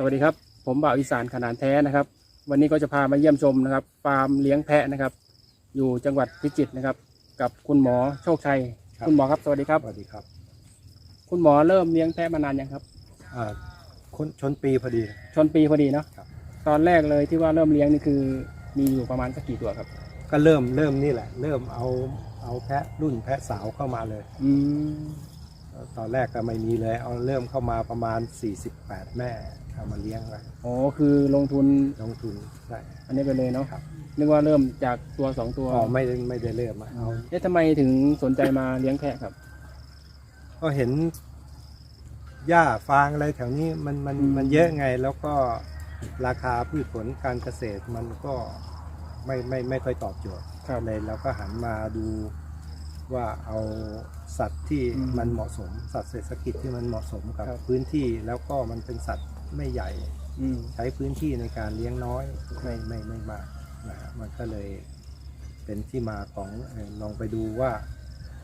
สวัสดีครับ ผมบ่าวอีสานขนานแท้นะครับ วันนี้ก็จะพามาเยี่ยมชมนะครับฟาร์มเลี้ยงแพะนะครับ อยู่จังหวัดพิจิตรนะครับ กับคุณหมอโชคชัย ครับ คุณหมอครับ สวัสดีครับ สวัสดีครับคุณหมอเริ่มเลี้ยงแพะมานานยังครับ อ่าคนชนปีพอดี ชนปีพอดีเนาะครับ ตอนแรกเลยที่ว่าเริ่มเลี้ยงนี่คือมีอยู่ประมาณสักกี่ตัวครับ ก็เริ่มเริ่มนี่แหละ เริ่มเอาเอาแพะรุ่นแพะสาวเข้ามาเลย อืม ตอนแรกก็ไม่มีเลยเอาเริ่มเข้ามาประมาณ 48 แม่เอามาเลี้ยงไว้อ๋อคือลงทุนลงทุนได้อันนี้ไปเลยเนาะครับนึกว่าเริ่มจากตัวสองตัวอ๋อไม่ได้ไม่ได้เริ่มอะเอาเอ๊ะทำไมถึงสนใจมาเลี้ยงแพะครับ ก็เห็นหญ้าฟางอะไรแถวนี้มันมันอืมมันเยอะไงแล้วก็ราคาพืชผลการเกษตรมันก็ไม่ไม่ไม่ค่อยตอบโจทย์ครับเลยเราก็หันมาดูว่าเอา สัตว์ที่อืมมันเหมาะสม สัตว์เศรษฐกิจที่มันเหมาะสมกับครับ พื้นที่แล้วก็มันเป็นสัตว์ไม่ใหญ่ อืม ใช้พื้นที่ในการเลี้ยงน้อยไม่ไม่ไม่มากนะฮะมันก็เลยเป็นที่มาของเอ่อลองไปดูว่า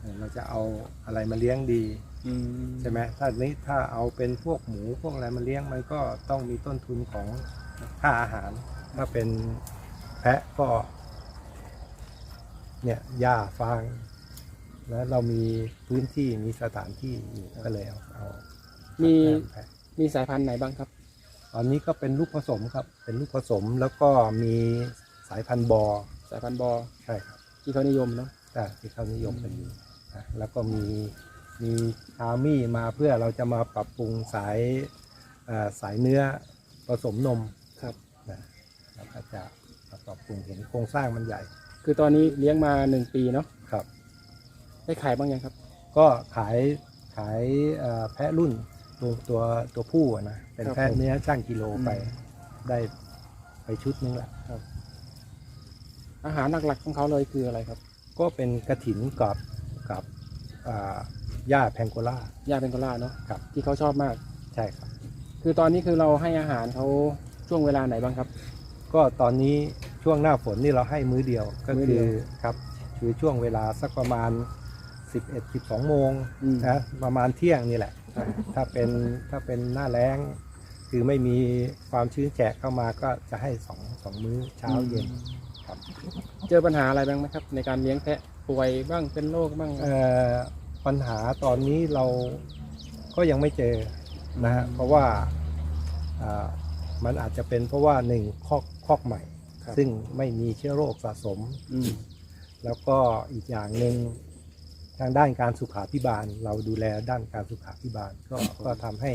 เอ่อเราจะเอาอะไรมาเลี้ยงดีอืมใช่ไหมถ้านี้ถ้าเอาเป็นพวกหมูพวกอะไรมาเลี้ยงมันก็ต้องมีต้นทุนของค่าอาหาร ถ้าเป็นแพะก็เนี่ยหญ้าฟาง แล้วเรามีพื้นที่มีสถานที่อยู่ก็เลยเอาเอามีแพะมีสายพันธุ์ไหนบ้างครับ ตอนนี้ก็เป็นลูกผสมครับ เป็นลูกผสมแล้วก็มีสายพันธุ์บอสายพันธุ์บอใช่ครับที่เขานิยมเนาะ แต่ที่เขานิยมกันอยู่นะแล้วก็มีมีอาร์มี่มาเพื่อเราจะมาปรับปรุงสายเอ่อสายเนื้อผสมนมครับ นะแล้วก็จะมาปรับปรุงเห็นโครงสร้างมันใหญ่คือตอนนี้เลี้ยงมาหนึ่งปีเนาะครับ ได้ขายบ้างยังครับ ก็ขายขายเอ่อแพะรุ่นตัวตัวตัวผู้อะนะเป็นครับแพะผมเนื้อช่างกิโลไป อืม ได้ไปชุดนึงละอาหารหลักๆของเขาเลยคืออะไรครับก็เป็นกระถินกับกับอ่าหญ้าแพงโกล่า ยาเป็นโกล่าเนาะครับ ที่เขาชอบมาก ใช่ครับ คือตอนนี้คือเราให้อาหารเขาช่วงเวลาไหนบ้างครับ ก็ตอนนี้ช่วงหน้าฝนนี่เราให้มื้อเดียวก็มื้อคืเดีอยวครับคือช่วงเวลาสักประมาณ 11 12โมงอืม นะประมาณเที่ยงนี่แหละ ถ้าเป็นถ้าเป็นหน้าแล้ง คือไม่มีความชื้นแฉะเข้ามาก็จะให้สองสองมื้อเช้าเย็น ครับ เจอปัญหาอะไรบ้างไหมครับ ในการเลี้ยงแพะป่วยบ้างเป็นโรคบ้างเอ่อปัญหาตอนนี้เราก็ยังไม่เจอนะฮะเพราะว่าอ่ามันอาจจะเป็นเพราะว่าหนึ่งคอกคอกใหม่ครับซึ่งไม่มีเชื้อโรคสะสม อืมแล้วก็อีกอย่างหนึ่ง ทางด้านการสุขาพิบาล เราดูแลด้านการสุขาพิบาลก็ก็ทำให้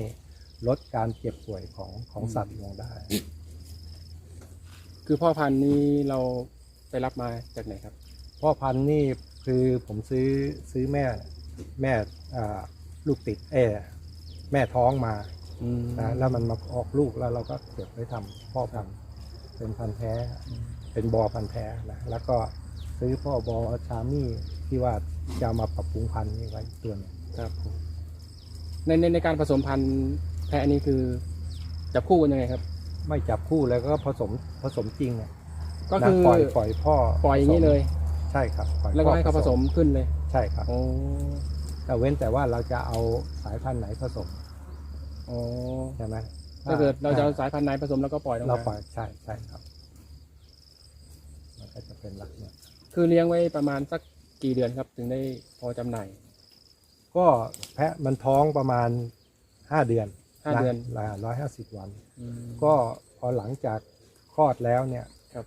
ลดการเจ็บป่วยของของสัตว์ลงได้ คือพ่อพันธุ์นี้เราไปรับมาจากไหนครับ พ่อพันธุ์นี่คือผมซื้อซื้อแม่แม่อ่าลูกติดเออแม่ท้องมาอืมนะแล้วมันมาออกลูกแล้วเราก็เก็บไว้ทำพ่อพันธุ์เป็นพันธุ์แท้ เป็นบอพันธุ์แท้นะแล้วก็ซื้อพ่อบอชามี่ที่ว่า จะเอามาปรับปรุงพันธุ์นี่ไว้ตัวหนึงครับผมในในในการผสมพันธุ์แพะนี่คือจับคู่กันยังไงครับ ไม่จับคู่แล้วก็ผสมผสมจริงอะก็คือนะปล่อยปล่อยพ่อปล่อยอย่างนี้เลย ใช่ครับปอยแล้วก็พ่อให้เขาผสมขึ้นเลย ใช่ครับโอ้แต่เว้นแต่ว่าเราจะเอาสายพันธุ์ไหนผสมโอ้ใช่ไหมถ้าเกิดเราจะเอาสายพันธุ์ไหนผสมแล้วก็ปล่อยลงเรามาปล่อยใช่ใช่ครับมันก็จะเป็นลักษณะคือเลี้ยงไว้ประมาณสัก กี่เดือนครับ ถึงได้พอจำหน่าย ก็แพะมันท้องประมาณห้าเดือนห้าเดือน ร้อยห้าสิบวัน อืม ก็พอหลังจากคลอดแล้วเนี่ยครับ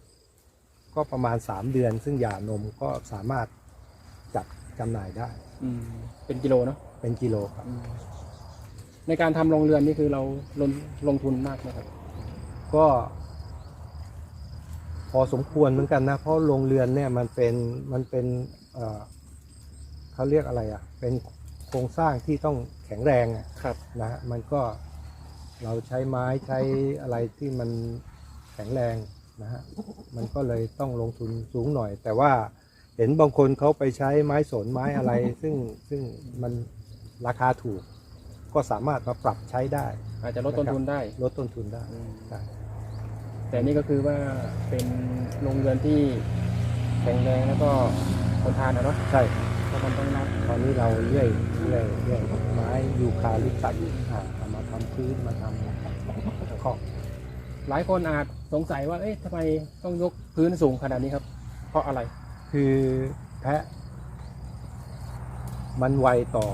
ก็ประมาณสามเดือน ซึ่งหย่านมก็สามารถจับจำหน่ายได้ อืมเป็นกิโลเนาะเป็นกิโลครับ อืมในการทำโรงเรือนนี่คือเราลงลงทุนมากไหมครับ ก็ พอสมควรเหมือนกันนะ เพราะโรงเรือนเนี่ยมันเป็นมันเป็นเอ่อเขาเรียกอะไรอะ เป็นโครงสร้างที่ต้องแข็งแรงอะครับนะฮะมันก็เราใช้ไม้ใช้อะไรที่มันแข็งแรงนะฮะมันก็เลยต้องลงทุนสูงหน่อย แต่ว่าเห็นบางคนเขาไปใช้ไม้สนไม้อะไร ซึ่งซึ่งมันราคาถูก ก็สามารถมาปรับใช้ได้ อาจจะลดต้นทุนได้ลดต้นทุนได้อืมใช่แต่นี่ก็คือว่าเป็นโรงเรือนที่แข็งแรงแล้วก็ ทนทานนะเนาะใช่เพราะมันต้องรับตอนนี้เราเลื่อยเลื่อยเลื่อยไม้ยูคาลิปตัสอ่าเอามาทำพื้นมาทำคอกหลายคนอาจสงสัยว่า เอ๊ะทำไมต้องยกพื้นสูงขนาดนี้ครับ เพราะอะไร คือแพะ มันไวต่อ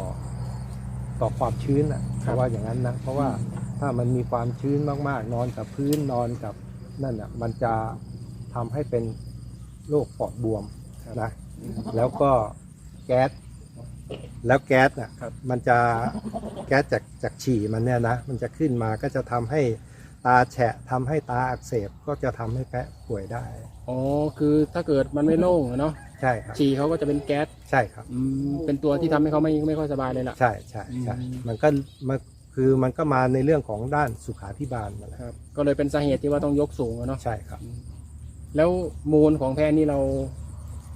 ต่อความชื้นอะครับเพราะว่าอย่างนั้นนะเพราะว่าถ้ามันมีความชื้นมากๆ นอนกับพื้นนอนกับนั่นอะมันจะทำให้เป็นโรคปอดบวมนะ แล้วก็แก๊ส แล้วแก๊สอะครับ มันจะแก๊สจากจากฉี่มันเนี่ยนะ มันจะขึ้นมาก็จะทำให้ตาแฉะทำให้ตาอักเสบก็จะทำให้แพะป่วยได้ อ๋อคือถ้าเกิดมันไม่โล่งอะเนาะใช่ครับ ฉี่เขาก็จะเป็นแก๊สใช่ครับ อืมเป็นตัวที่ทำให้เขาไม่ไม่ค่อยสบายเลยล่ะ ใช่ใช่ใช่อืม มันก็มันคือมันก็มาในเรื่องของด้านสุขาพิบาลนั่นแหละครับ ก็เลยเป็นสาเหตุที่ว่าต้องยกสูงอะเนาะใช่ครับ แล้วมูลของแพะนี่เรา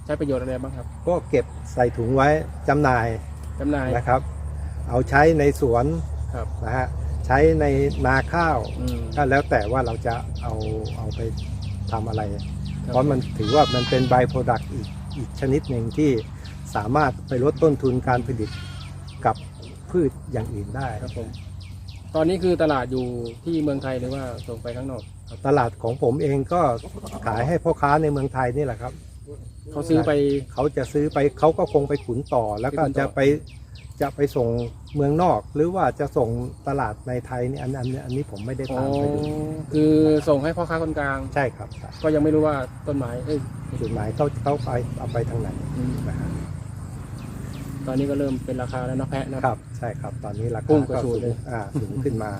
ใช้ประโยชน์อะไรบ้างครับก็เก็บใส่ถุงไว้จำหน่ายจำหน่าย นะครับ เอาใช้ในสวนครับ นะฮะใช้ในนาข้าวอืมก็แล้วแต่ว่าเราจะเอาเอาไปทำอะไรครับเพราะมันถือว่ามันเป็น by product อีกอีกชนิดหนึ่งที่สามารถไปลดต้นทุนการผลิตกับพืชอย่างอื่นได้ ครับผม ตอนนี้คือตลาดอยู่ที่เมืองไทยหรือว่าส่งไปข้างนอกตลาดของผมเองก็ขายให้พ่อค้าในเมืองไทยนี่แหละครับ เขาซื้อไปเขาจะซื้อไปเขาก็คงไปขุนต่อ แล้วก็ไปขุนต่อจะไปจะไปส่งเมืองนอก หรือว่าจะส่งตลาดในไทยนี่อันอันอันนี้ผมไม่ได้อ๋อตามไปดูคือส่งให้พ่อค้าคนกลาง ใช่ครับใช่ก็ยังไม่รู้ว่าต้นไม้เอ้ยจุดหมายเขาเขาไปเอาไปทางไหนอืมนะฮะตอนนี้ก็เริ่มเป็นราคาแล้วเนาะแพะเนอะครับ ใช่ครับ ตอนนี้ราพุ่คางกระก็ฉูดสูเลงยอ่าสูงขึ้นมา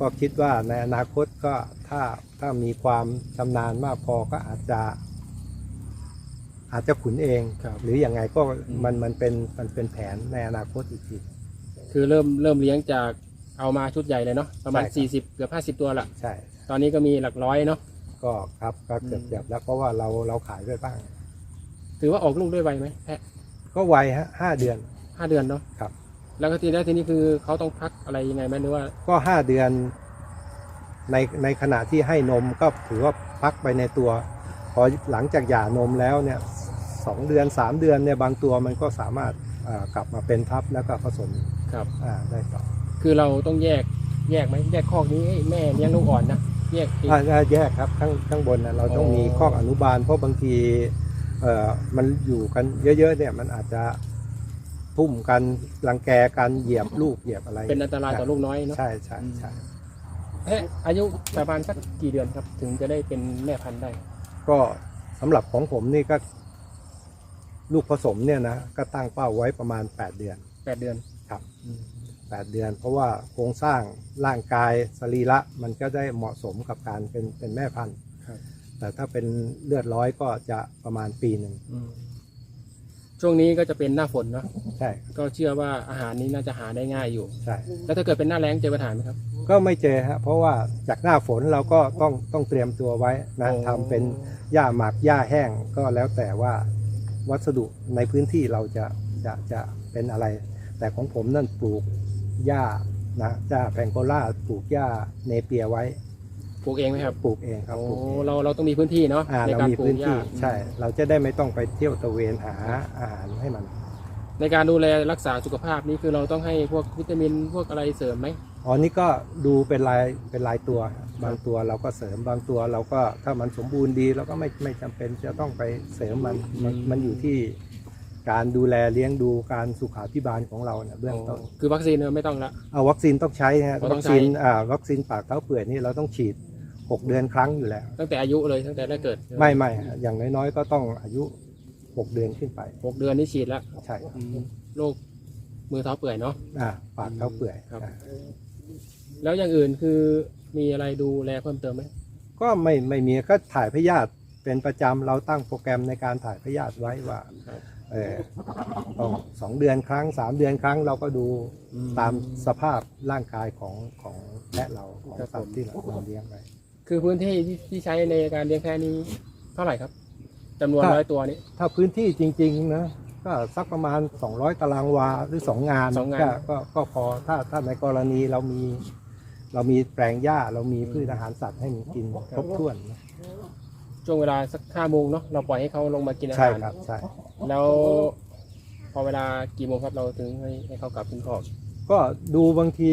ก็คิดว่าในอนาคตก็ถ้าถ้ามีความชำนาญมากพอก็อาจจะ อาจจะขุนเองครับหรืออยังไงก็อืมมันมันเป็นมันเป็นแผนในอนาคตอีกทีคือเริ่มเริ่มเลี้ยงจากเอามาชุดใหญ่เลยเนาะประมาณใช่ครับ40 เกือบ 50 ตัวละใช่ ตอนนี้ก็มีหลักร้อยเนาะก็ครับก็เกือบอืมเกือบแล้วเพราะว่าเราเราขายไปบ้าง ถือว่าออกลูกด้วยไวไหมแพะก็ไวฮะห้าเดือนห้าเดือนเนาะครับ แล้วก็ทีแรกทีนี้คือเขาต้องพักอะไรยังไงไหมหรือว่า ก็ห้าเดือน ในในขณะที่ให้นมก็ถือว่าพักไปในตัว พอหลังจากหย่านมแล้วเนี่ย สองเดือนสามเดือนเนี่ยบางตัวมันก็สามารถอ่ากลับมาเป็นทับแล้วก็ผสมครับอ่าได้ต่อคือเราต้องแยกแยกไหมแยกคอกนี้เอ้ยแม่เลี้ยงลูกอ่อนนะแยกเองอ่าอ่าแยกครับข้างข้างบนนะเราต้องอ๋อมีข้ออนุบาล เพราะบางทีเอ่อมันอยู่กันเยอะๆเนี่ยมันอาจจะทุ่มกันรังแกกันเหยียบลูกเหยียบอะไร เป็นอันตรายต่อลูกน้อยเนาะใช่ใช่ใช่แพะอายุประมาณสักกี่เดือนครับ ถึงจะได้เป็นแม่พันธุ์ได้ ก็สำหรับของผมนี่ก็ ลูกผสมเนี่ยนะก็ตั้งเป้าไว้ประมาณ 8 เดือน แปดเดือนครับ 8 เดือน เพราะว่าโครงสร้างร่างกายสรีระมันก็ได้เหมาะสมกับการเป็นเป็นแม่พันธุ์ ครับแต่ถ้าเป็นเลือดร้อยก็จะประมาณปีหนึ่งช่วงนี้ก็จะเป็นหน้าฝนเนาะใช่ก็เชื่อว่าอาหารนี้น่าจะหาได้ง่ายอยู่ ใช่ แล้วถ้าเกิดเป็นหน้าแล้งเจอปัญหาไหมครับ ก็ไม่เจอฮะเพราะว่าจากหน้าฝนเราก็ต้องต้องเตรียมตัวไว้นะโอ้ ทำเป็นหญ้าหมักหญ้าแห้งก็แล้วแต่ว่า วัสดุในพื้นที่เราจะจะจะเป็นอะไร แต่ของผมนั่นปลูกหญ้านะหญ้าแพงโกล่าปลูกหญ้าเนเปียไว้ปลูกเองไหมครับปลูกเองครับโอ้ปลูกเองเราเราต้องมีพื้นที่เนาะอ่าในเราการมีปลูพื้กนหที่ญ้าใช่ เราจะได้ไม่ต้องไปเที่ยวตระเวนหาอาหารให้มัน ในการดูแลรักษาสุขภาพนี่คือเราต้องให้พวกวิตามินพวกอะไรเสริมไหม อ๋อนี่ก็ดูเป็นรายเป็นรายตัว บางตัวเราก็เสริมบางตัวเราก็ถ้ามันสมบูรณ์ดีเราก็ไม่ไม่จำเป็นจะต้องไปเสริมมันมันอืมมันอยู่ที่การดูแลเลี้ยงดูการสุขาพิบาลของเราเนี่ยเบื้องต้นคือวัคซีนเนี่ยไม่ต้องละเอาวัคซีนต้องใช้ฮะอ๋อต้วัองคใช้ซีนอ่าวัคซีนปากเท้าเปื่อยนี่เราต้องฉีด 6 เดือนครั้งอยู่แล้ว ตั้งแต่อายุเลยตั้งแต่แรกเกิด ไม่ไม่ฮะอย่างน้อยๆก็ต้องอายุ 6 เดือนขึ้นไปหกเดือนนี่ฉีดแล้วใช่ครับอืมโรคมือเท้าเปื่อยเนาะอ่าปากเท้าเปื่อยครับอ่า แล้วอย่างอื่นคือมีอะไรดูแลเพิ่มเติมไหมก็ไม่ไม่มีก็ถ่ายพยาธิเป็นประจำเราตั้งโปรแกรมในการถ่ายพยาธิไว้ว่าครับเออต้องสองเดือนครั้งสามเดือนครั้งเราก็ดูตามสภาพร่างกายของของแพะเราของครับสัตว์ที่เราเราเลี้ยงไว้คือพื้นที่ที่ที่ใช้ในการเลี้ยงแพะนี้เท่าไหร่ครับจำนวนถ้าร้อยตัวนี้ ถ้าพื้นที่จริง ๆ นะก็สักประมาณ 200 ตารางวาหรือ 2 งานสองงาน ก็ก็ก็พอถ้าถ้าในกรณีเรามี เรามีแปลงหญ้าเรามีพืชอาหารสัตว์ให้มันกินครบถ้วนนะช่วงเวลาสักห้าโมงเนาะเราปล่อยให้เขาลงมากินอาใช่หาร ครับใช่ แล้วพอเวลากี่โมงครับเราถึงให้ให้เขากลับขึ้นคอกก็ดูบางที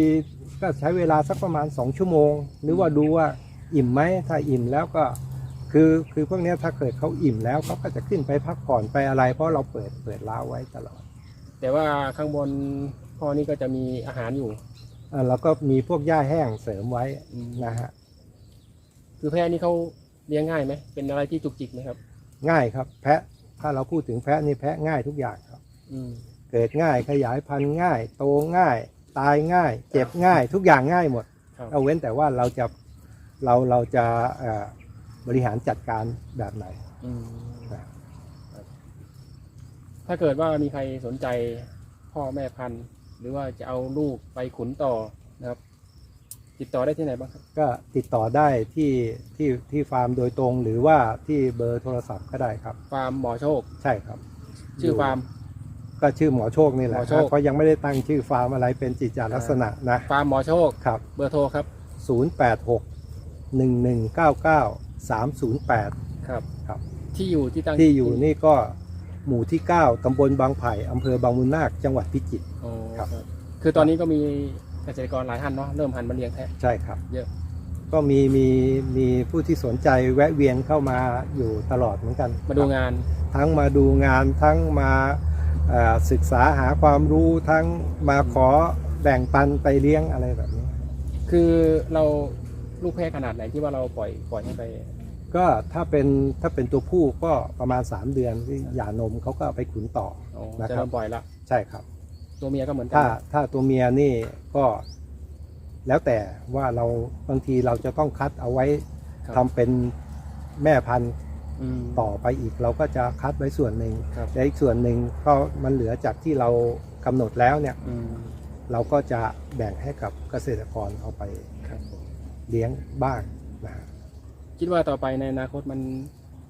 ก็ใช้เวลาสักประมาณ 2 ชั่วโมง หรือว่าดูว่าอิ่มไหมถ้าอิ่มแล้วก็ คือคือพวกเนี้ยถ้าเกิดเขาอิ่มแล้วเขาก็จะขึ้นไปพักผ่อนไปอะไร เพราะเราเปิดเปิดล้าวไว้ตลอดแต่ว่าข้างบนพ่อนี่ก็จะมีอาหารอยู่ อ่าแล้วก็มีพวกหญ้าแห้งเสริมไว้นะฮะคือแพะนี่เขาเลี้ยงง่ายไหมเป็นอะไรที่จุกจิกไหมครับ ง่ายครับ แพะถ้าเราพูดถึงแพะนี่แพะง่ายทุกอย่างครับ อืมเกิดง่ายขยายพันธุ์ง่าย โตง่าย ตายง่าย เจ็บง่าย ทุกอย่างง่ายหมดครับเอาเว้นแต่ว่าเราจะเราเราจะเอ่อบริหารจัดการแบบไหน อืมครับครับถ้าเกิดว่ามีใครสนใจพ่อแม่พันธุ์ หรือว่าจะเอาลูกไปขุนต่อนะครับ ติดต่อได้ที่ไหนบ้างครับ ก็ติดต่อได้ที่ที่ที่ฟาร์มโดยตรงหรือว่าที่เบอร์โทรศัพท์ก็ได้ครับ ฟาร์มหมอโชค ใช่ครับชื่อฟาร์ม ก็ชื่อหมอโชคนี่แหละหมอโชค เพราะยังไม่ได้ตั้งชื่อฟาร์มอะไรเป็นจิตจาลักษณะนะฟาร์มหมอโชค ครับ เบอร์โทรครับ086 1199 308 ครับ ครับ ที่อยู่ที่ตั้งที่อยู่นี่ก็ หมู่ที่ 9ตำบลบางไผ่อำเภอบางมุนนาคจังหวัดพิจิตรอ๋อครับครับ คือตอนนี้ก็มีเกษตรกรหลายท่านเนาะเริ่มหันมาเลี้ยงแพะใช่ครับ เยอะ ก็มีมีมีผู้ที่สนใจแวะเวียนเข้ามาอยู่ตลอดเหมือนกัน มาดูงาน ทั้งมาดูงานทั้งมาเอ่อศึกษาหาความรู้ทั้งมาขอแบ่งปันไปเลี้ยงอะไรแบบนี้ คือเราลูกแพะขนาดไหนที่ว่าเราปล่อยปล่อยให้ไป ก็ถ้าเป็นถ้าเป็นตัวผู้ก็ประมาณ 3 เดือนที่หย่านมเขาก็เอาไปขุนต่อ อ๋อนะครับจะเริ่มปล่อยละใช่ครับ ตัวเมียก็เหมือนกัถ้าถ้าตัวเมียนี่ก็แล้วแต่ว่าเราบางทีเราจะต้องคัดเอาไว้ครับทำเป็นแม่พันธุ์อืมต่อไปอีก เราก็จะคัดไว้ส่วนหนึ่งครับและอีกส่วนหนึ่งก็มันเหลือจากที่เรากำหนดแล้วเนี่ยอืม เราก็จะแบ่งให้กับเกษตรกรเอาไปครับผม เลี้ยงบ้างนะฮะ คิดว่าต่อไปในอนาคตมัน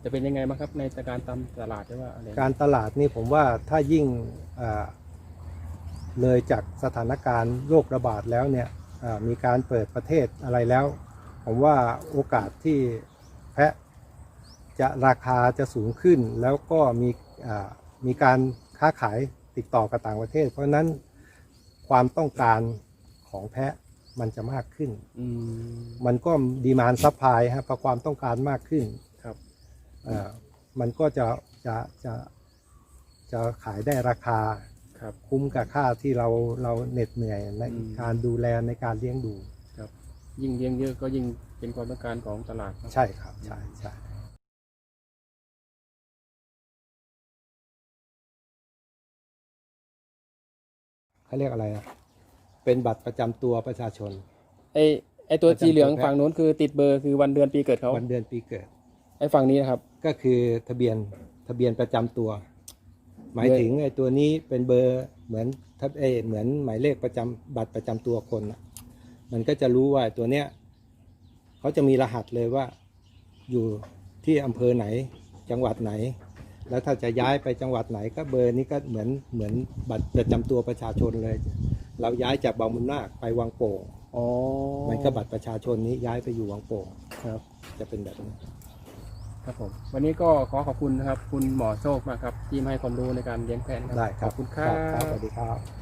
จะเป็นยังไงบ้างครับในการตามตลาดหรือว่าอะไรการตลาดนี่ผมว่าถ้ายิ่งเลยจากสถานการณ์โรคระบาดแล้วเนี่ยมีการเปิดประเทศอะไรแล้ว ผมว่าโอกาสที่แพะจะราคาจะสูงขึ้น แล้วก็มีมีการค้าขายติดต่อกับต่างประเทศ เพราะฉะนั้นความต้องการของแพะ มันจะมากขึ้น อืม มันก็ดีมานซัพพลายฮะพอความต้องการมากขึ้นครับเอ่อมันก็จะจะจะจะขายได้ราคาครับ คุ้มกับค่าที่เราเราเหน็ดเหนื่อยในอืม การดูแลในการเลี้ยงดู ยิ่งเลี้ยงเยอะก็ยิ่งเป็นความต้องการของตลาดเนอะใช่ครับใช่ใช่ เขาเรียกอะไรอะ เป็นบัตรประจำตัวประชาชน ไอไอตัวประจำสีเหลืองตัวแพะฝั่งนู้นคือติดเบอร์คือวันเดือนปีเกิดเขาวันเดือนปีเกิด ไอฝั่งนี้นะครับ ก็คือทะเบียนทะเบียนประจำตัว หมายถึงไอ้ตัวนี้เป็นเบอร์เหมือนทับเอยเหมือนหมายเลขประจำบัตรประจำตัวคนน่ะมันก็จะรู้ว่าตัวเนี้ยเขาจะมีรหัสเลยว่า อยู่ที่อำเภอไหนจังหวัดไหน แล้วถ้าจะย้ายไปจังหวัดไหนก็เบอร์นี้ก็เหมือนเหมือนบัตรประจำตัวประชาชนเลย เราย้ายจากบางมุนนาคไปวังโป่งอ๋อมันก็บัตรประชาชนนี้ย้ายไปอยู่วังโป่งครับ จะเป็นแบบนี้ครับผม วันนี้ก็ขอขอบคุณนะครับ คุณหมอโชคมากครับ ที่มาให้ความรู้ในการเลี้ยงแพะนะครับได้ครับขอบคุณครับครับ สวัสดีครับ